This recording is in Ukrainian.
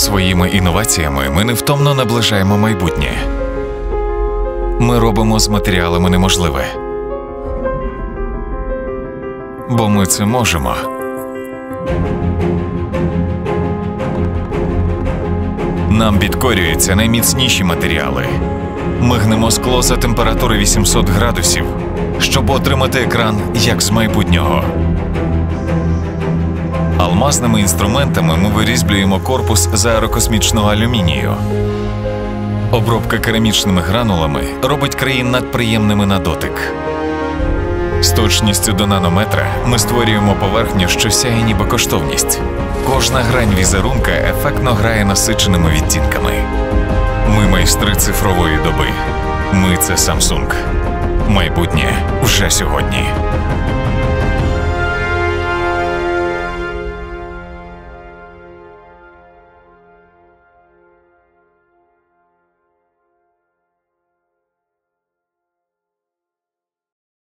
Своїми інноваціями ми невтомно наближаємо майбутнє. Ми робимо з матеріалами неможливе. Бо ми це можемо. Нам підкорюються найміцніші матеріали. Ми гнемо скло за температури 800 градусів, щоб отримати екран як з майбутнього. Алмазними інструментами ми вирізблюємо корпус з аерокосмічного алюмінію. Обробка керамічними гранулами робить країн надприємними на дотик. З точністю до нанометра ми створюємо поверхню, що сяє ніби коштовність. Кожна грань візерунка ефектно грає насиченими відтінками. Ми майстри цифрової доби. Ми це Samsung. Майбутнє вже сьогодні.